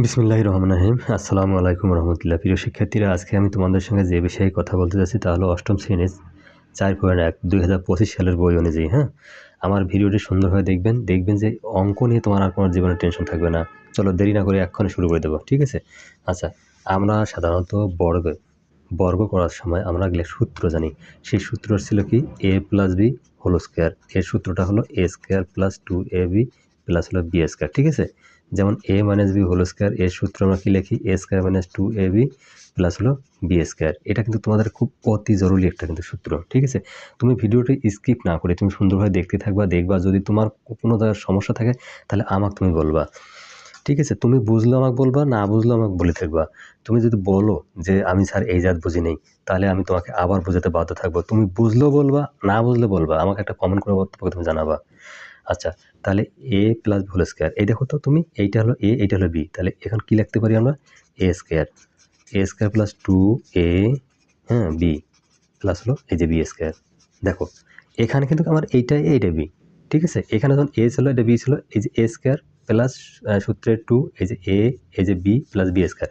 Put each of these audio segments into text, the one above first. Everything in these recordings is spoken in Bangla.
বিসমিল্লাহ রহমান রহিম। আসসালামু আলাইকুম রহমতুল্লাহ। প্রিয় শিক্ষার্থীরা, আজকে আমি তোমাদের সঙ্গে যে বিষয়ে কথা বলতে যাচ্ছি তা হলো অষ্টম শ্রেণির চার পয়েন্ট এক দুই হাজার পঁচিশ সালের বই অনুযায়ী হ্যাঁ? আমার ভিডিওটি সুন্দরভাবে দেখবেন। দেখবেন যে অঙ্ক নিয়ে তোমার আর কোনো জীবনে টেনশন থাকবে না। চলো দেরি না করে এক্ষণে শুরু করে দেবো, ঠিক আছে? আচ্ছা আমরা সাধারণত বর্গ বর্গ করার সময় আমরা গেলে সূত্র জানি। সেই সূত্র ছিল কি? A plus B whole square এর সূত্রটা হলো A square plus two A B plus হলো বি স্কোয়ার ঠিক আছে? যেমন A minus B whole square এর সূত্র আমরা কি লিখি? A square minus two A B plus হলো বি স্কোয়ার এটা কিন্তু তোমাদের খুব অতি জরুরি একটা কিন্তু সূত্র, ঠিক আছে? তুমি ভিডিওটি স্কিপ না করে তুমি সুন্দরভাবে দেখতে থাকবা, দেখবা, যদি তোমার কোনো সমস্যা থাকে, তাহলে আমাকে তুমি বলবা। ঠিক আছে? তুমি বুঝলো আমাকে বলবা, না বুঝলো আমাকে বলে থাকবা। তুমি যদি বলো যে, আমি স্যার এই জাত বুঝি নেই তাহলে আমি তোমাকে আবার বোঝাতে বাধ্য থাকব। তুমি বুঝলেও বলবা, না বুঝলে বলবা। আমাকে একটা কমেন্ট করে তুমি জানাবা। আচ্ছা তাহলে এ প্লাস হোল স্কোয়ার এই দেখো তো তুমি, এইটা হলো এ এইটা হলো বি তাহলে এখন কি লিখতে পারি আমরা? A square A square plus two A হ্যাঁ বি প্লাস হলো এই যে বি স্কোয়ার দেখো, এখানে কিন্তু আমার এইটা এইটা বি ঠিক আছে? এখানে যখন এ ছিল, এটা বি ছিল, এই যে এ স্কোয়ার প্লাস সূত্রের টু এই যে এ এই যে বি প্লাস বি স্কোয়ার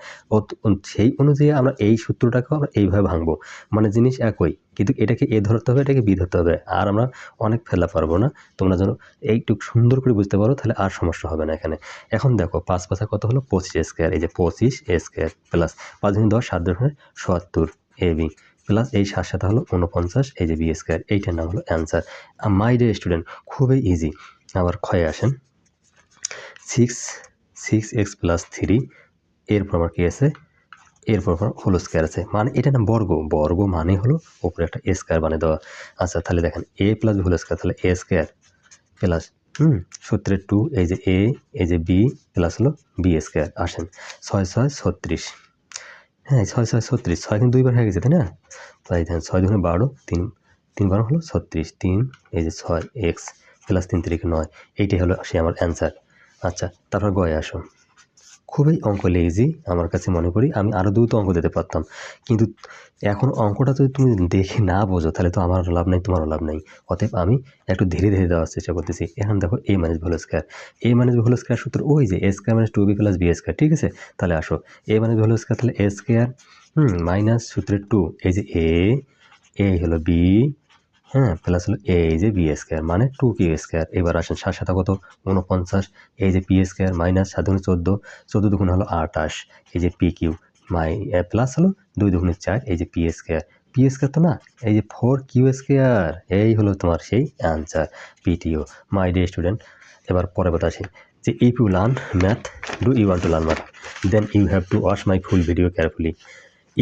সেই অনুযায়ী আমরা এই সূত্রটাকেও আমরা এইভাবে ভাঙবো। মানে জিনিস একই, কিন্তু এটাকে এ ধরতে হবে, এটাকে বি ধরতে হবে। আর আমরা অনেক ফেলা পারব না। তোমরা যেন এইটুকু সুন্দর করে বুঝতে পারো, তাহলে আর সমস্যা হবে না এখানে। এখন দেখো, পাঁচ পাঁচা কত হলো? পঁচিশ স্কোয়ার এই যে পঁচিশ স্কোয়ার প্লাস পাঁচ দিন দশ, সাত ধরনের সত্তর এ বি প্লাস এই সাত সাথে হলো উনপঞ্চাশ এই যে বি স্কোয়ার এইটার নাম হলো অ্যান্সার মাই ডে স্টুডেন্ট খুবই ইজি আবার ক্ষয়ে আসেন। Six six X plus three এরপর আমার কী আছে? এরপর হোল স্কোয়ার আছে। মানে এটা না বর্গ বর্গ মানে হলো ওপরে একটা এ স্কোয়ার বানিয়ে দেওয়া। আচ্ছা তাহলে দেখেন এ প্লাস হোল স্কোয়ার তাহলে এ স্কোয়ার প্লাস হুম সূত্রের টু এই যে এ এই যে বি প্লাস হলো বি স্কোয়ার আসেন, ছয় ছয়, ছত্রিশ। হ্যাঁ ছয় ছয়, ছত্রিশ, ছয় কিন্তু দুইবার হয়ে গেছে, তাই না? তাই দেখেন, ছয় দুগুণে বারো, তিন তিন বারো হলো ছত্রিশ, তিন, এই যে ছয় এক্স প্লাস তিন তিরিকে নয়, এইটাই হলো সে আমার অ্যান্সার আচ্ছা তারপর গয়ে আসো। খুবই অঙ্ক লেজি আমার কাছে মনে করি, আমি আরও দ্রুত অঙ্ক দিতে পারতাম। কিন্তু এখন অঙ্কটা যদি তুমি দেখে না বোঝো, তাহলে তো আমার লাভ নেই, তোমারও লাভ নেই। অতএব আমি একটু ধীরে ধীরে দেওয়ার চেষ্টা করতেছি। এখন দেখো A minus whole square A minus whole square সূত্র ওই যে A square minus two B plus B square ঠিক আছে? তাহলে আসো। এ মাইনাস ভোল স্কোয়ার তাহলে এ স্কোয়ার হুম মাইনাস সূত্রের টু এই যে এ এ হলো বি হ্যাঁ প্লাস হলো এই যে বি স্কোয়ার মানে টু কিউ স্কোয়ার এবার আসেন সাত সাথে কত? উনপঞ্চাশ এই যে পি স্কোয়ার মাইনাস সাত দুগুণে চোদ্দ। চোদ্দ দুগুণ হলো আটাশ এই যে পি কিউ মাই প্লাস হলো দুই দুগুণে চার। এই যে পি স্কোয়ার পি স্কোয়ার তো না, এই যে ফোর কিউ স্কোয়ার এই হলো তোমার সেই অ্যান্সার পিটিও মাই ডে স্টুডেন্ট এবার পরে কথা আসি, যে if you learn math do you want to learn math then you have to watch my full video carefully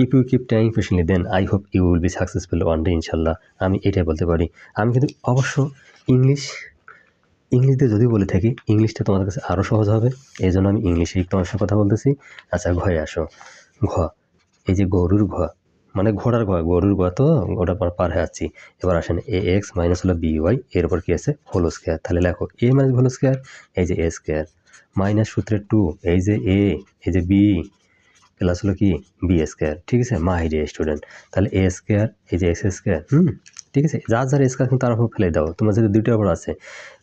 if you keep time patiently then I hope you will be successful one day ইনশাল্লাহ আমি এটাই বলতে পারি। আমি কিন্তু অবশ্য ইংলিশ ইংলিশ দিয়ে যদি বলে থাকি, ইংলিশটা তোমাদের কাছে আরও সহজ হবে। এই জন্য আমি ইংলিশেই তোমার সাথে কথা বলতেছি। আচ্ছা ঘয়ে আসো। ঘ। এই যে গরুর ঘ মানে ঘোড়ার ঘ, গরুর ঘ তো, ওটা পার হয়ে যাচ্ছি। এবার আসেন এ এক্স মাইনাস হলো বি ওয়াই এর উপর কী আছে? হোল স্কোয়ার তাহলে লেখো এ মাইনাস হোল স্কোয়ার এই যে এ স্কোয়ার মাইনাস সূত্রের টু এই যে এ এই যে বি প্লাস হলো কি? বি স্কোয়ার ঠিক আছে? ডে স্টুডেন্ট তাহলে এ স্কোয়ার এই যে এক্স স্কোয়ার হুম? ঠিক আছে? যার যার স্কোয়ার কিন্তু তার উপর ফেলে দাও। তোমার যদি দুইটার উপর আছে,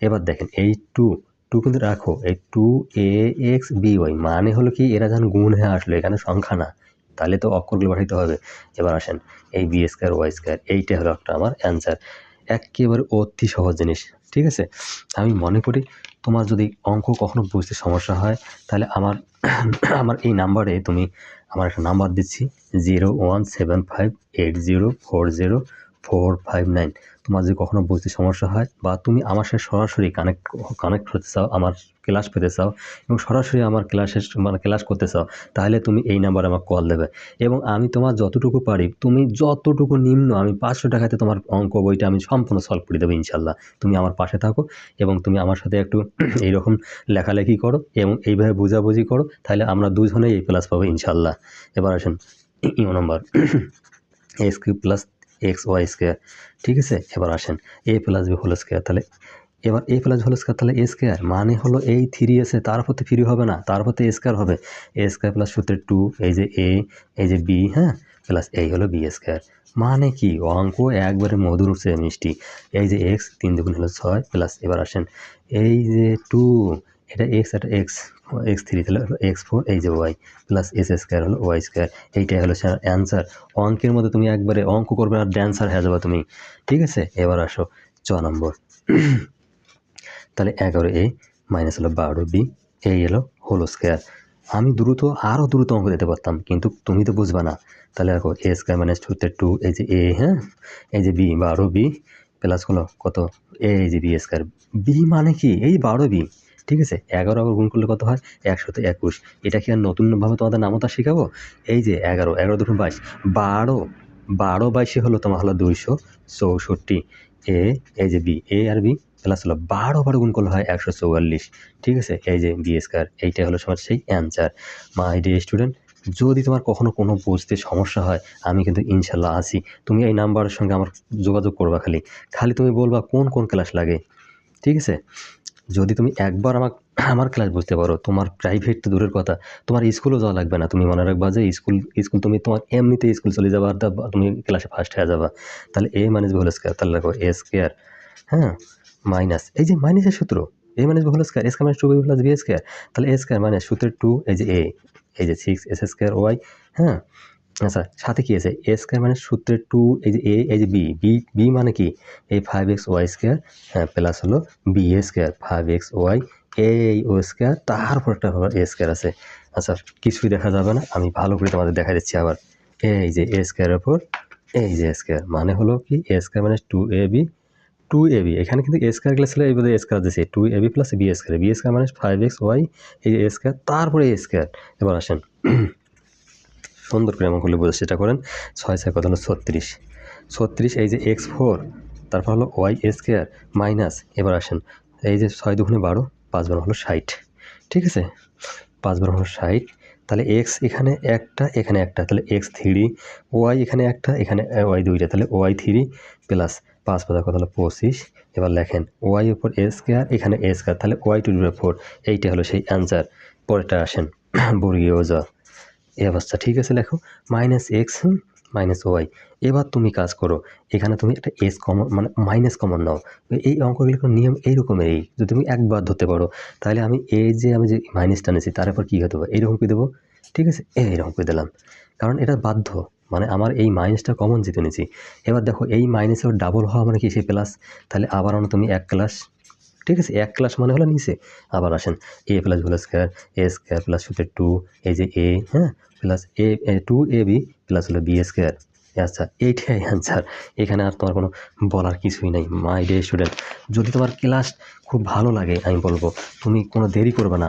এবার দেখেন, এই টু টু কিন্তু রাখো। এই two A X B Y মানে হলো কি, এরা যখন গুণ হয়ে আসলো, এখানে সংখ্যা না, তাহলে তো অক্ষরগুলো পাঠাইতে হবে। এবার আসেন, এই বি স্কোয়ার ওয়াই স্কোয়ার এইটা হলো একটা আমার অ্যান্সার একেবারে অতি সহজ জিনিস, ঠিক আছে? আমি মনে করি তোমার যদি অঙ্ক কখনো বুঝতে সমস্যা হয়, তাহলে আমার আমার এই নাম্বারে তুমি আমার একটা নাম্বার দিচ্ছি, zero one seven five eight zero four zero four, five, nine. তোমার যদি কখনো বুঝতে সমস্যা হয় বা তুমি আমার সাথে সরাসরি কানেক্ট কানেক্ট হতে চাও, আমার ক্লাস পেতে চাও এবং সরাসরি আমার ক্লাসের মানে ক্লাস করতে চাও, তাহলে তুমি এই নাম্বারে আমাকে কল দেবে। এবং আমি তোমার যতটুকু পারি, তুমি যতটুকু নিম্ন, আমি পাঁচশো টাকাতে তোমার অঙ্ক বইটা আমি সম্পূর্ণ সলভ করে দেবো ইনশাল্লাহ তুমি আমার পাশে থাকো এবং তুমি আমার সাথে একটু এইরকম লেখালেখি করো এবং এইভাবে বোঝাবুঝি করো, তাহলে আমরা দুজনেই এই প্লাস পাবো ইনশাল্লাহ এবার আসেন you number. S Q plus X, Y square. ঠিক আছে? এবার আসেন A plus B whole square তাহলে। এবার এ প্লাস হোল স্কোয়ার তাহলে এ স্কোয়ার মানে হলো এই থ্রি আছে, তার প্রতি ফ্রি হবে না, তার প্রতি এ স্কোয়ার হবে। এ স্কোয়ার প্লাস সূত্রের টু এই যে এ এই যে বি হ্যাঁ? প্লাস এই হলো বি স্কোয়ার মানে কি? অঙ্ক একবারে মধুর উঠছে, মিষ্টি। এই যে এক্স তিন দুগুণ হলো ছয় প্লাস এবার আসেন এই যে টু এটা এক্স এটা এক্স এক্স থ্রি তাহলে হলো এক্স ফোর এই যে ওয়াই প্লাস এস স্কোয়ার হলো ওয়াই স্কোয়ার এইটাই হলো স্যার অ্যান্সার অঙ্কের মধ্যে তুমি একবারে অঙ্ক করবে আর ড্যান্সার হয়ে যাবে তুমি। ঠিক আছে? এবার আসো চ নম্বর। তাহলে এগারো এ মাইনাস হলো বারো বি এই এলো হোল স্কোয়ার আমি দ্রুত আরও দ্রুত অঙ্ক দিতে পারতাম, কিন্তু তুমি তো বুঝবা না। তাহলে দেখো এ স্কোয়ার মাইনাস টুতে টু এই যে এ হ্যাঁ? এই যে বি বারো বি প্লাস হলো কত? এই যে বি স্কোয়ার বি মানে কি? এই বারো বি ঠিক আছে? এগারো আবার গুণ করলে কত হয়? একশোতে একুশ। এটা কি আর নতুনভাবে তোমাদের নামতা শেখাবো? এই যে এগারো এগারো দুটো বাইশ। বারো বারো বাইশে হলো তোমার হলো দুইশো চৌষট্টি। এ, এই যে বি, এ আর বি, প্লাস হলো বারো বারো গুণ করলে হয় একশো চৌয়াল্লিশ। ঠিক আছে? এই যে বি স্কোয়ার, এইটাই হলো তোমার সেই অ্যান্সার। মাই ডে স্টুডেন্ট, যদি তোমার কখনো কোনো বুঝতে সমস্যা হয়, আমি কিন্তু ইনশাল্লাহ আছি। তুমি এই নাম্বারের সঙ্গে আমার যোগাযোগ করবা খালি। খালি তুমি বলবা কোন কোন ক্লাস লাগে। ঠিক আছে? যদি তুমি একবার আমার আমার ক্লাস বুঝতে পারো, তোমার প্রাইভেট তো দূরের কথা, তোমার স্কুলও যাওয়া লাগবে না। তুমি মনে রাখবা যে স্কুল স্কুল তুমি তোমার এমনিতে স্কুল চলে যাবা আর তুমি ক্লাসে ফার্স্ট হয়ে যাবা। তাহলে এ মাইনাস হোল স্কোয়ার তাহলে দেখো এ স্কোয়ার হ্যাঁ? মাইনাস, এই যে মাইনাসের সূত্র A minus whole square S minus two B plus B square তাহলে এ স্কোয়ার মাইনাস সূত্রের টু এই যে এ এই যে সিক্স এস স্কোয়ার ওয়াই হ্যাঁ? আচ্ছা সাথে কি আছে? এ স্কোয়ার মানে সূত্রের টু এই যে এ এই যে বি বি বি মানে কি? এই ফাইভ এক্স ওয়াই স্কোয়ার হ্যাঁ প্লাস হলো B A square five X Y এই ও স্কোয়ার তারপর একটা আবার এ স্কোয়ার আছে। আচ্ছা কিছুই দেখা যাবে না, আমি ভালো করে তোমাদের দেখা দিচ্ছি আবার। এই যে এ স্কোয়ারের ওপর এই যে স্কোয়ার মানে হলো কি? এ স্কোয়ার মানে two A B two A B এখানে কিন্তু এ স্কোয়ার গেলে ছিল এই বোধহয় স্কোয়ার দিয়েছে two A B plus B square B square মানে ফাইভ এক্স ওয়াই এই যে স্কোয়ার তারপরে এ স্কোয়ার এবার আসেন। সুন্দর করে করলে বোঝার চেষ্টা করেন। ছয় ছয় কত হলো? ছত্রিশ। ছত্রিশ, এই যে এক্স ফোর, তারপর হলো ওয়াই স্কোয়ার, মাইনাস, এবার আসেন। এই যে ছয় দুগুণে বারো, পাঁচ বার হলো ষাট। ঠিক আছে? পাঁচ বার হলো ষাট, তাহলে এক্স এখানে একটা এখানে একটা, তাহলে এক্স থ্রি, ওয়াই এখানে একটা, এখানে ওয়াই দুইটা, তাহলে ওয়াই থ্রি প্লাস পাঁচ পাঁচ কত হলো? পঁচিশ। এবার লেখেন, ওয়াই উপর স্কোয়ার, এখানে স্কোয়ার, তাহলে ওয়াই টু ফোর, এইটা হলো সেই অ্যান্সার। পরেরটা আসেন, বর্গীয় যা এই অবস্থা। ঠিক আছে, লেখো। মাইনাস এক্স মাইনাস ওয়াই এবার তুমি কাজ করো, এখানে তুমি একটা এস কমন মানে মাইনাস কমন নাও। এই অঙ্কগুলোর নিয়ম এইরকমের এই যদি তুমি একবার ধরতে পারো, তাহলে আমি এই যে আমি যে মাইনাসটা নিয়েছি, তার উপর কী হতে হবে এইরকম করে দেবো। ঠিক আছে এইরকম করে দিলাম। কারণ এটা বাধ্য। মানে আমার এই মাইনাসটা কমন জিতে নিয়েছি। এবার দেখো, এই মাইনাসের ডাবল হওয়া মানে কি? সেই প্লাস তাহলে আবার তুমি এক ক্লাস ঠিক আছে? এক ক্লাস মানে হলো নিচে। আবার আসেন A plus whole square A square plus হচ্ছে টু এই যে এ হ্যাঁ? Plus A two A B plus হলো বি স্কোয়ার আচ্ছা এইটাই অ্যান্সার এখানে আর তোমার কোনো বলার কিছুই নাই মাই ডে স্টুডেন্ট যদি তোমার ক্লাস খুব ভালো লাগে, আমি বলব, তুমি কোনো দেরি করবে না।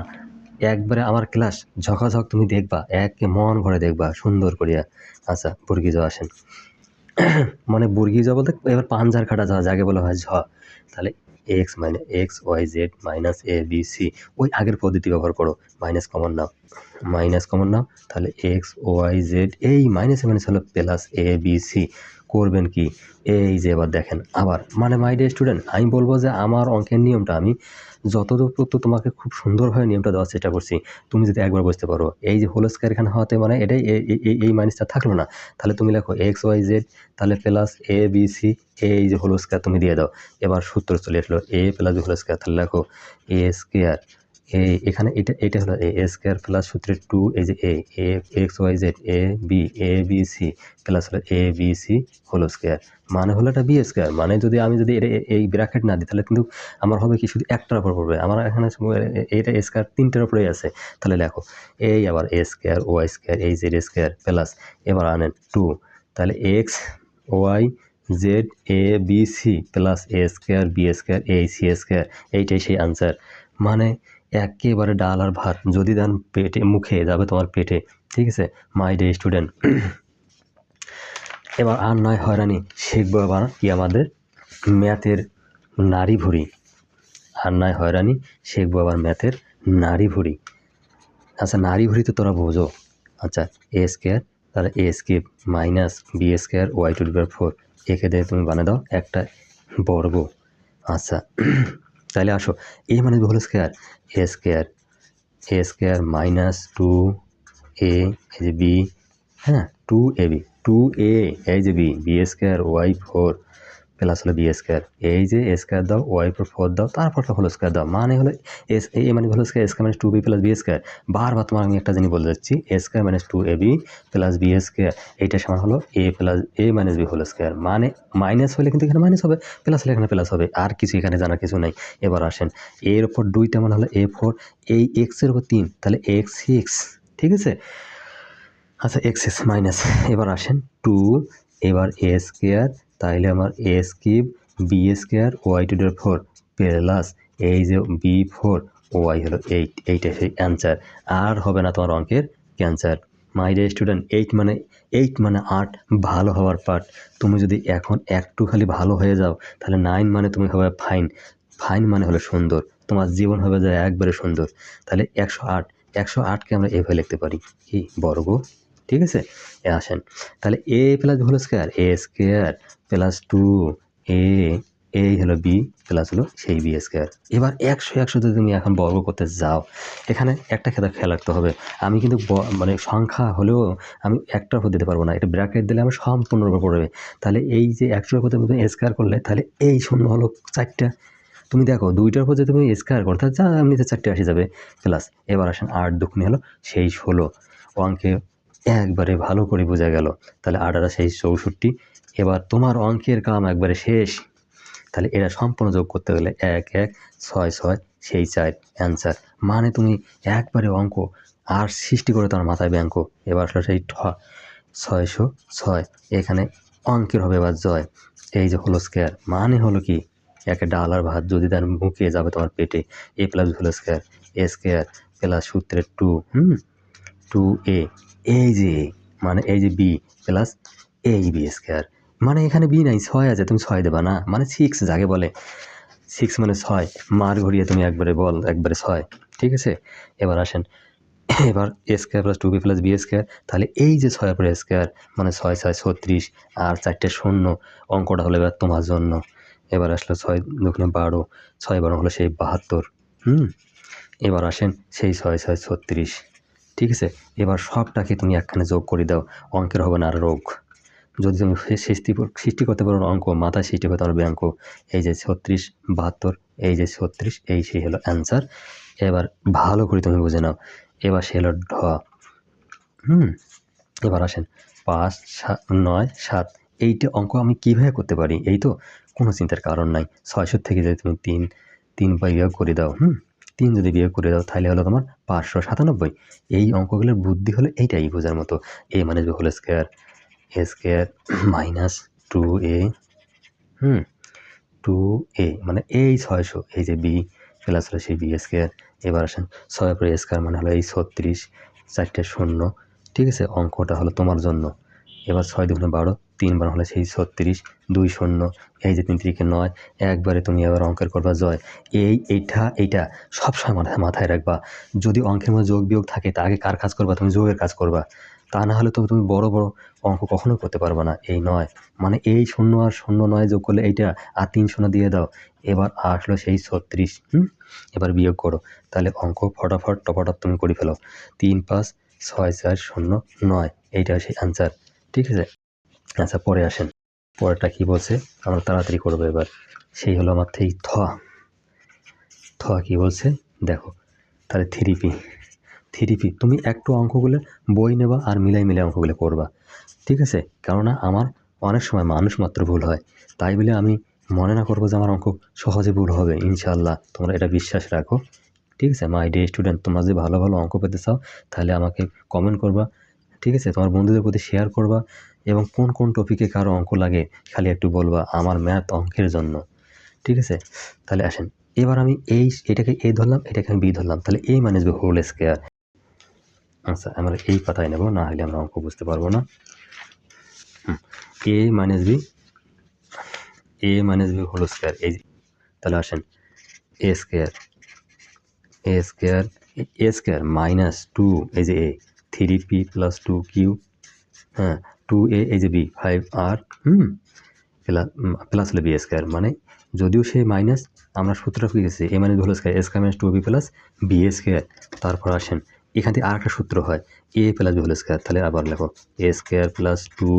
একবারে আমার ক্লাস ঝকাঝক তুমি দেখবা, এক মন ভরে দেখবা, সুন্দর করিয়া। আচ্ছা বুর্গি যাওয়া আসেন। মানে বুর্গি যাওয়া বলতে, এবার পাঞ্জার কাটা যাওয়া যাকে বলা হয় ঝ। তাহলে X minus X Y Z minus A B C ওই আগের পদ্ধতি ব্যবহার করো মাইনাস কমন নাও। মাইনাস কমন নাও, তাহলে এক্স ওয়াই জেড এই মাইনাস মাইনাস হলো প্লাস এ বি সি করবেন কি? এই যে এবার দেখেন, আবার মানে মাই ডে স্টুডেন্ট আমি বলব যে আমার অঙ্কের নিয়মটা আমি যতদূর পর্যন্ত তোমাকে খুব সুন্দরভাবে নিয়মটা দেওয়ার চেষ্টা করছি, তুমি যদি একবার বুঝতে পারো, এই যে হোল স্কোয়ার এখানে হওয়াতে মানে এটাই এই- মাইনাসটা থাকল না, তাহলে তুমি লেখো এক্স ওয়াই জেড তাহলে প্লাস এ বি সি এই যে হোল স্কোয়ার তুমি দিয়ে দাও, এবার সূত্র চলে আসলো এ প্লাস হোল স্কোয়ার তাহলে লেখো এ স্কোয়ার এখানে এটা এটা হলো এ স্কোয়ার প্লাস সূত্রের টু এই যে A X Y Z A B A B C plus হলো A B C whole square মানে হলো এটা বি স্কোয়ার মানে যদি আমি যদি এটা এই ব্র্যাকেট না দিই, তাহলে কিন্তু আমার হবে কি শুধু একটার উপর পড়বে। আমার এখানে এটা স্কোয়ার তিনটার উপরেই আছে। তাহলে লেখো, এই আবার এ স্কোয়ার ওয়াই স্কোয়ার এই জেড স্কোয়ার প্লাস এবার আনেন টু তাহলে X Y Z A B C plus A square B square A C square এইটাই সেই আনসার মানে একেবারে ডাল আর ভাত যদি দেন পেটে, মুখে যাবে তোমার পেটে। ঠিক আছে? মাই ডে স্টুডেন্ট এবার আর নয় হয়রানি, শিখব আবার কি আমাদের ম্যাথের নারী ভুড়ি আর নয় হয়রানি, শিখব আবার ম্যাথের নারী ভুড়ি আচ্ছা নারী ভুড়ি তো তোরা বোঝো। আচ্ছা এ স্কোয়ার তাহলে A square minus B square Y two ডিভার four একে দিয়ে তুমি বানিয়ে দাও একটা বর্গ। আচ্ছা তাহলে আসো। এ মানে whole square a square a square minus two a এই যে বি হ্যাঁ two a b two a এই যে b b square y four plus হলো বি স্কোয়ার এই যে এ স্কোয়ার দাও ওয়াই পর ফোর দাও তারপর তো হোল স্কোয়ার দাও। মানে হলো এস এ মানে হলো square square minus two b plus b square বারবার তোমার আমি একটা জিনিস বলে যাচ্ছি a square minus two a b plus b square এইটা সমান হলো a plus a minus b whole square মানে মাইনাস হলে কিন্তু এখানে মাইনাস হবে প্লাস হলে এখানে প্লাস হবে। আর কিছু এখানে জানার কিছু নাই। এবার আসেন, এর ওপর দুইটা মানে হলো এ ফোর এই এক্সের উপর তিন, তাহলে এক্স সিক্স ঠিক আছে? আচ্ছা এক্স এক্স মাইনাস এবার আসেন টু এবার এ স্কোয়ার তাইলে আমার a cube b square y two ডের ফোর প্লাস এই যে বি ফোর ওয়াই হলো এইট এইটা সেই অ্যান্সার আর হবে না তোমার অঙ্কের answer my dear student eight মানে এইট মানে আট ভালো হওয়ার পার্ট তুমি যদি এখন একটু খালি ভালো হয়ে যাও, তাহলে নাইন মানে তুমি হবে ফাইন ফাইন মানে হলো সুন্দর। তোমার জীবন হবে যায় একবারে সুন্দর। তাহলে একশো আট, একশো আটকে আমরা এভাবে লিখতে পারি। কি বর্গ ঠিক আছে? এ, আসেন। তাহলে এ প্লাস হলো square a square plus two a এই হলো বি প্লাস হলো সেই বি স্কোয়ার এবার একশো একশো যদি তুমি এখন বর্গ করতে যাও। এখানে একটা খেলা খেয়াল রাখতে হবে। আমি কিন্তু মানে সংখ্যা হলেও আমি একটার উপর দিতে পারব না। এটা ব্র্যাকেট দিলে আমার সম্পূর্ণরূপে পড়বে। তাহলে এই যে একশোর উপর তুমি স্কোয়ার করলে, তাহলে এই শূন্য হলো চারটা। তুমি দেখো, দুইটার উপর যদি তুমি স্কোয়ার করো, তাহলে যা এমনিতে চারটে আসে যাবে। প্লাস এবার আসেন আট দুগুণে হলো সেই ষোলো। অঙ্কে একবারে ভালো করে বোঝা গেল। তাহলে আটা সেই চৌষট্টি। এবার তোমার অঙ্কের কাম একবারে শেষ। তাহলে এরা সম্পূর্ণ যোগ করতে গেলে এক এক, ছয় ছয়, সেই চার অ্যান্সার মানে তুমি একবারে অঙ্ক আর সৃষ্টি করে তোমার মাথায় ব্যাঙ্ক এবার আসলে সেই ঠ। ছয়শো ছয়। এখানে অঙ্কের হবে এবার জয়। এই যে হলো স্কোয়ার মানে হলো কি? একে ডাল আর ভাত যদি তার মুখে যাবে তোমার পেটে। এ প্লাস হলো স্কোয়ার এ স্কোয়ার প্লাস সূত্রের টু হুম? টু এ এই যে মানে এই যে বি প্লাস এই বি স্কোয়ার মানে এখানে বি নাই, ছয় আছে, তুমি ছয় দেবা না? মানে সিক্স যাকে বলে সিক্স মানে ছয়, মার ঘুরিয়ে তুমি একবারে বল, একবারে ছয়, ঠিক আছে? এবার আসেন, এবার a square plus two b plus b square তাহলে এই যে ছয় পরে স্কোয়ার মানে ছয় ছয়, ছত্রিশ, আর চারটে শূন্য, অঙ্কটা হলো এবার তোমার জন্য। এবার আসলো ছয় দুগুণে বারো, ছয় বারো হলো সেই বাহাত্তর, হুম? এবার আসেন সেই ছয় ছয়, ছত্রিশ ঠিক আছে? এবার সবটাকে তুমি একখানে যোগ করে দাও। অঙ্কের হবে না আর রোগ। যদি তুমি সৃষ্টি সৃষ্টি করতে পারো অঙ্ক, মাথায় সৃষ্টি করতে পারবে অঙ্ক। এই যে ছত্রিশ, বাহাত্তর, এই যে ছত্রিশ, এই সেই হলো অ্যান্সার এবার ভালো করে তুমি বুঝে নাও। এবার সে হলো ঢ। হুম? এবার আসেন। পাঁচ সাত নয়, সাত। এইটা অঙ্ক আমি কীভাবে করতে পারি? এই তো কোনো চিন্তার কারণ নাই। ছয়শো থেকে যদি তুমি তিন তিন বিয়োগ করে দাও। হুম? তিন যদি বিয়োগ করে দাও, তাহলে হলো তোমার পাঁচশো সাতানব্বই। এই অঙ্কগুলোর বুদ্ধি হলো এইটাই বোঝার মতো। এ মানে whole square a square minus two a hmm two এ মানে এই ছয়শো, এই যে বি প্লাস হলো সেই বি স্কোয়ার এবার আসেন, ছয় পরে স্কোয়ার মানে হলো এই ছত্রিশ, চারটে শূন্য। ঠিক আছে, অঙ্কটা হলো তোমার জন্য। এবার ছয় দুগুণে বারো তিনবার হলে সেই ছত্রিশ, দুই শূন্য, এই যে তিন তিরিকে নয়, একবারে তুমি এবার অঙ্কের করবা জয়। এই, এইটা এইটা সবসময় মাথায় মাথায় রাখবা। যদি অঙ্কের মধ্যে যোগ বিয়োগ থাকে, তা আগে কার কাজ করবা? তুমি যোগের কাজ করবা। তা না হলে তো তুমি বড় বড় অঙ্ক কখনো করতে পারবে না। এই নয়। মানে এই শূন্য আর শূন্য নয় যোগ করলে এইটা, আর তিন শূন্য দিয়ে দাও। এবার আসলো সেই ছত্রিশ, হুম? এবার বিয়োগ করো। তাহলে অঙ্ক ফটাফট, টপাটপ তুমি করে ফেলো। তিন পাঁচ, ছয় চার শূন্য নয়। এইটা সেই আনসার ঠিক আছে? আচ্ছা পরে আসেন। পরেরটা কি বলছে? আমরা তাড়াতাড়ি করব এবার। সেই হলো আমার থেকে থ। থ কি বলছে? দেখো, তাহলে থ্রি পি থ্রি পি তুমি একটু অঙ্কগুলো বই নেবা আর মিলাই মিলাই অঙ্কগুলো করবা। ঠিক আছে? কেননা আমার অনেক সময় মানুষ মাত্র ভুল হয়। তাই বলে আমি মনে না করব যে আমার অঙ্ক সহজে ভুল হবে ইনশাল্লাহ তোমরা এটা বিশ্বাস রাখো। ঠিক আছে? মাই ডে স্টুডেন্ট তোমরা যদি ভালো ভালো অঙ্ক পেতে চাও, তাহলে আমাকে কমেন্ট করবা। ঠিক আছে? তোমার বন্ধুদের প্রতি শেয়ার করবা। এবং কোন কোন টপিকে কারও অঙ্ক লাগে, খালি একটু বলবা আমার ম্যাথ অঙ্কের জন্য। ঠিক আছে? তাহলে আসেন, এবার আমি এই এটাকে এ ধরলাম, এটাকে আমি বি ধরলাম, তাহলে এই মানে হোল স্কোয়ার আচ্ছা আমরা এই পাতায় নেব, না হলে আমরা অঙ্ক বুঝতে পারব না। A minus b a minus b whole square এই। তাহলে আসেন a square a square a square minus two এই যে a three p plus two q হ্যাঁ টু এ এই যে বি ফাইভ আর হুম প্লাস প্লাস হলো বি স্কোয়ার মানে যদিও সে মাইনাস আমরা সূত্রটা কি গেছি এ মানে whole square a square minus two b plus b square তারপর আসেন। এখান থেকে আরেকটা সূত্র হয় a plus b whole square তাহলে আবার লেখো এ স্কোয়ার প্লাস টু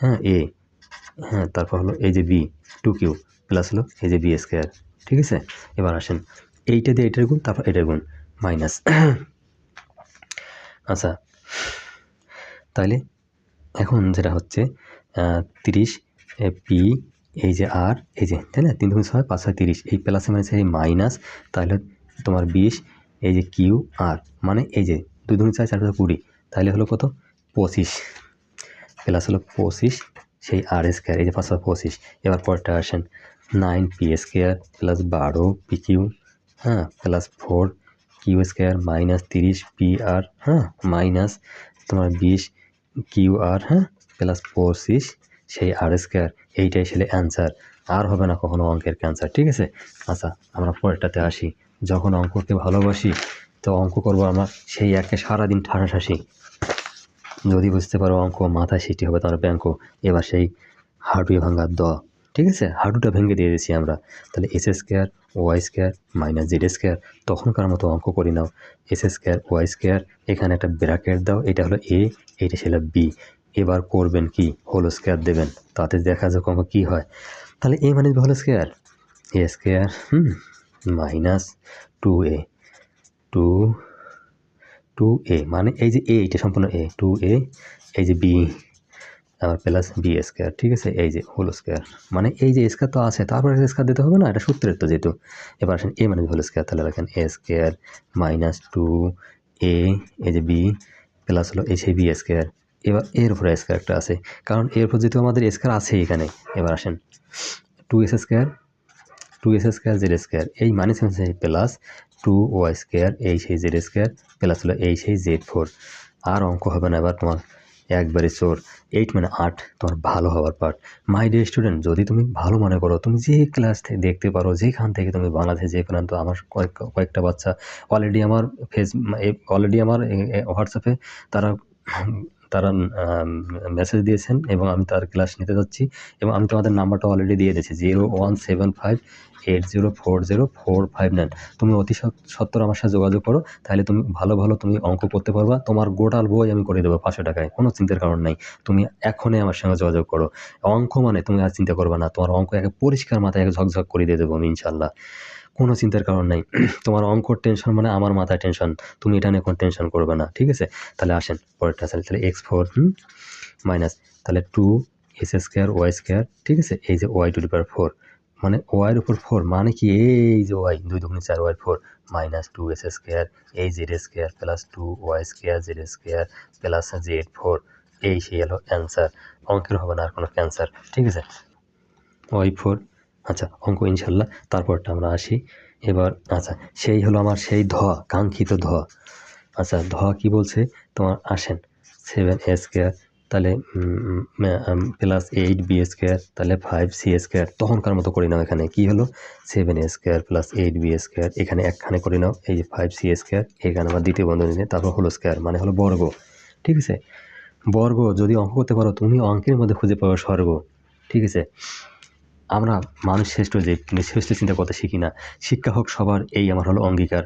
হ্যাঁ এ হ্যাঁ তারপর হলো এই যে বি টু কিউ প্লাস হলো এই যে বি স্কোয়ার ঠিক আছে? এবার আসেন, এইটা দিয়ে এটার গুণ, তারপর এটার গুণ মাইনাস আচ্ছা তাহলে এখন যেটা হচ্ছে তিরিশ পি, এই যে আর, এই যে, তাই না? তিন দুগুণ ছয়, পাঁচ ছয় তিরিশ। এই প্লাসে মানে সেই মাইনাস তাহলে তোমার বিশ, এই যে কিউ, আর। মানে এই যে দুই দুগুণ চার চার পাঁচ কুড়ি। তাহলে হলো কত? পঁচিশ। প্লাস হলো পঁচিশ, সেই আর স্কোয়ার এই যে পাঁচ পাঁচ পঁচিশ। এবার পরটা আসেন নাইন পি স্কোয়ার প্লাস বারো পি কিউ হ্যাঁ? Plus four q square minus তিরিশ পি আর হ্যাঁ? মাইনাস তোমার বিশ কিউ আর হ্যাঁ? প্লাস ফোর পঁচিশ সেই আর স্কোয়ার, এইটাই ছিল অ্যান্সার আর হবে না কখনো অঙ্কের ক্যান্সার ঠিক আছে? আচ্ছা আমরা পরেরটাতে আসি। যখন অঙ্ক করতে ভালোবাসি, তো অঙ্ক করব আমার সেই একে সারাদিন ঠাসাঠাসি। যদি বুঝতে পারো অঙ্ক মাথায় সেটি হবে তোমার ব্যাঙ্ক এবার সেই হাড়ি ভাঙার দ। ঠিক আছে? হাডুটা ভেঙে দিয়ে দিয়েছি আমরা। তাহলে x square y square minus z square তখনকার মতো অঙ্ক করে নাও। এস স্কোয়ার ওয়াই স্কোয়ার এখানে একটা ব্র্যাকেট দাও, এটা হলো এ এটা ছিল বি এবার করবেন কি? হোল স্কোয়ার দেবেন। তাতে দেখা যাক অঙ্ক কী হয়। তাহলে এ মানে whole square A square hmm minus two a two two a মানে এই যে এ এটা সম্পূর্ণ এ টু এ এই যে বি আবার প্লাস বি স্কোয়ার ঠিক আছে? এই যে হোল স্কোয়ার মানে এই যে স্কোয়ার তো আছে, তারপরে স্কোয়ার দিতে হবে না? এটা সূত্রের তো যেহেতু। এবার আসেন এ মানে হোল স্কোয়ার তাহলে রাখেন a square minus two a এই যে বি প্লাস হলো এই সেই বি স্কোয়ার এবার এর উপরে স্কোয়ার একটা আছে, কারণ এর উপর যেহেতু আমাদের স্কোয়ার আছে এখানে। এবার আসেন two x square two x square z square এই মানে হচ্ছে প্লাস টু ওয়াই স্কোয়ার এই সেই জেড স্কোয়ার প্লাস হলো এই সেই জেড ফোর আর অঙ্ক হবে না এবার তোমার। একবারে চোর। এইট মানে আট, তোমার ভালো হওয়ার পার্ট মাই ডে স্টুডেন্ট যদি তুমি ভালো মনে করো, তুমি যে ক্লাস থেকে দেখতে পারো, যেখান থেকে তুমি বাংলাদেশে যে প্রান্ত, আমার কয়েক, কয়েকটা বাচ্চা অলরেডি আমার ফেস অলরেডি আমার হোয়াটসঅ্যাপে তারা তারা মেসেজ দিয়েছেন এবং আমি তার ক্লাস নিতে যাচ্ছি এবং আমি তোমাদের নাম্বারটা অলরেডি দিয়ে দিয়েছি zero one seven five eight zero four zero four five nine তুমি অতি সত্তর আমার সাথে যোগাযোগ করো, তাহলে তুমি ভালো ভালো তুমি অঙ্ক করতে পারবা। তোমার গোটাল বই আমি করে দেবো পাঁচশো টাকায়, কোনো চিন্তার কারণ নাই। তুমি এখনই আমার সঙ্গে যোগাযোগ করো। অঙ্ক মানে তুমি আর চিন্তা করবে না, তোমার অঙ্ক একে পরিষ্কার মাথায় এক ঝকঝক করে দিয়ে দেবো আমি ইনশাল্লাহ কোনো চিন্তার কারণ নাই। তোমার অঙ্কর টেনশন মানে আমার মাথায় টেনশন তুমি এটা নিয়ে কোনো টেনশন করবে না, ঠিক আছে? তাহলে আসেন, পরেরটা আসলে তাহলে এক্স ফোর মাইনাস তাহলে two x square y square ঠিক আছে? এই যে ওয়াই টু পাওয়ার ফোর মানে ওয়াইয়ের উপর ফোর মানে কি? এই যে ওয়াই দুই দুগুণে চার y four minus two x square এই z square plus two y square z square plus z four এই সেই হলো অ্যান্সার অঙ্কের হবে না আর কোনো ক্যান্সার ঠিক আছে? ওয়াই ফোর আচ্ছা অঙ্ক ইনশাল্লাহ। তারপরটা আমরা আসি। এবার আচ্ছা সেই হলো আমার সেই ধ, কাঙ্ক্ষিত ধ। আচ্ছা ধ কি বলছে? তোমার আসেন। সেভেন এ স্কোয়ার তাহলে প্লাস এইট বি স্কোয়ার তাহলে ফাইভ সি স্কোয়ার তখনকার মতো করি নাও এখানে। কি হলো? Seven a square plus eight b square এখানে একখানে করে নাও। এই যে ফাইভ সি স্কোয়ার এখানে আমার দ্বিতীয় বন্ধনী তারপর হলো স্কোয়ার মানে হলো বর্গ। ঠিক আছে? বর্গ, যদি অঙ্ক করতে পারো, তুমি অঙ্কের মধ্যে খুঁজে পাবো স্বর্গ। ঠিক আছে? আমরা মানুষ শ্রেষ্ঠ যে শ্রেষ্ঠ চিন্তা করতে শিখি না শিক্ষা হোক সবার, এই আমার হলো অঙ্গীকার।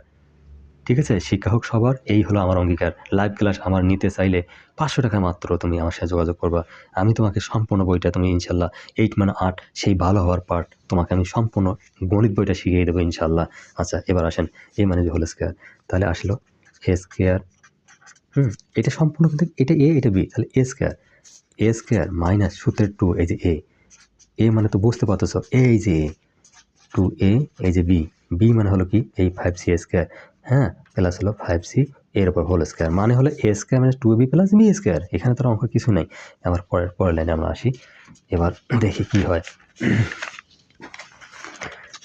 ঠিক আছে? শিক্ষা হোক সবার, এই হলো আমার অঙ্গীকার। লাইভ ক্লাস আমার নিতে চাইলে পাঁচশো টাকা মাত্র তুমি আমার সাথে যোগাযোগ করবা। আমি তোমাকে সম্পূর্ণ বইটা তুমি ইনশাল্লাহ এইট মানে আট, সেই ভালো হওয়ার পার্ট তোমাকে আমি সম্পূর্ণ গণিত বইটা শিখিয়ে দেবো ইনশাল্লাহ। আচ্ছা এবার আসেন এ মানে যে হলো স্কোয়ার তাহলে আসলো এ স্কোয়ার হুম, এটা সম্পূর্ণ কিন্তু এটা এ এটা বি তাহলে a square a square minus সূত্রের টু এই যে এ এ মানে তো বুঝতে পারতেছ। এই যে টু এ এই যে বি বি মানে হলো কি? এই ফাইভ সি স্কোয়ার হ্যাঁ প্লাস হলো ফাইভ সি এর উপর হোল স্কোয়ার মানে হলো এ স্কোয়ার মানে two b plus b square এখানে তো অঙ্ক কিছু নেই। আবার পরের পরের লাইনে আমরা আসি। এবার দেখি কি হয়।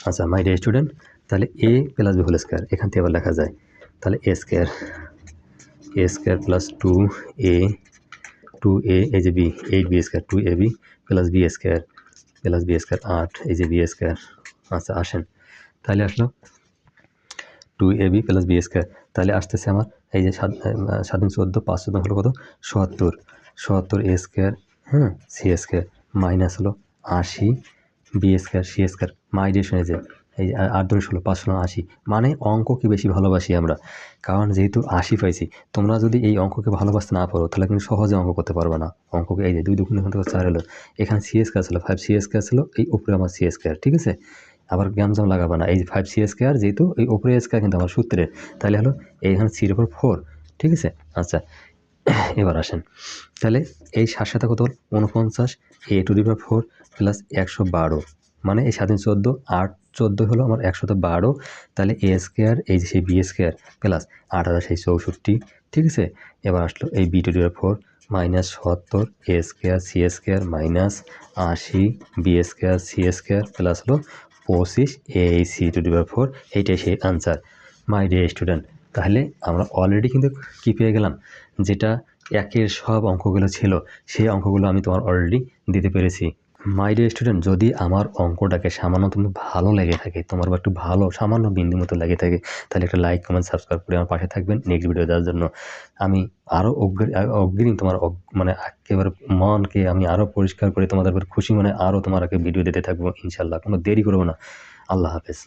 আচ্ছা মাই ডে স্টুডেন্ট তাহলে a plus b whole square এখান থেকে আবার লেখা যায়। তাহলে a square a square plus two a two a এই যে b eight b square two a b plus b square plus b square আট, এই যে বি স্কোয়ার আচ্ছা আসেন। তাহলে আসলো two a b plus b square তাহলে আসতেছে আমার, এই যে সাত সাত চোদ্দ, পাঁচ চোদ্দ হলো কত? সত্তর। সত্তর এ স্কোয়ার হ্যাঁ সি স্কোয়ার মাইনাস হলো আশি। বি স্কোয়ার সি স্কোয়ার এই যে এই আট দুই ষোলো, পাঁচ, ষোলো, আশি মানে অঙ্ককে বেশি ভালোবাসি আমরা। কারণ যেহেতু আশি পাইছি, তোমরা যদি এই অঙ্ককে ভালোবাসতে না পারো, তাহলে কিন্তু সহজে অঙ্ক করতে পারবে না। অঙ্ককে এই যে দুই দুগুণ এখান থেকে চার এলো এখানে সিএস কে ছিল ফাইভ সিএস কে ছিল, এই উপরে আমার সিএস কে ঠিক আছে? আবার গ্যামজাম লাগাবে না, এই ফাইভ সিএস কে আর যেহেতু, এই উপরে এস কে কিন্তু আমার সূত্রের, তাহলে হলো এইখানে সির উপর ফোর ঠিক আছে? আচ্ছা এবার আসেন। তাহলে এই সাত সাথে কত উনপঞ্চাশ a to the power four plus একশো বারো। মানে এই সাত চোদ্দ, আট চোদ্দ হলো আমার একশত বারো, তাহলে এ স্কোয়ার এই যে সেই বি স্কোয়ার প্লাস আট হাজার সেই চৌষট্টি, ঠিক আছে? এবার আসলো এই b to the four minus সত্তর a square c square minus আশি b square c square plus হলো পঁচিশ a c to power four এইটাই সেই আনসার মাই ডিয়ার স্টুডেন্ট তাহলে আমরা অলরেডি কিন্তু কী পেয়ে গেলাম? যেটা একের সব অঙ্কগুলো ছিল, সেই অঙ্কগুলো আমি তোমার অলরেডি দিতে পেরেছি। মাই ডিয়ার স্টুডেন্ট যদি আমার অঙ্কটাকে সামান্য তুমি ভালো লেগে থাকে, তোমার বা একটু ভালো, সামান্য বিন্দু মতো লেগে থাকে, তাহলে একটা লাইক কমেন্ট সাবস্ক্রাইব করে আমার পাশে থাকবেন নেক্সট ভিডিও দেওয়ার জন্য। আমি আরও অগ্রিম তোমার মানে একেবারে মনকে আমি আরও পরিষ্কার করে তোমাদের খুশি মানে আরও তোমার আগে ভিডিও দিতে থাকব ইনশাল্লাহ কোনো দেরি করব না। আল্লাহ হাফেজ।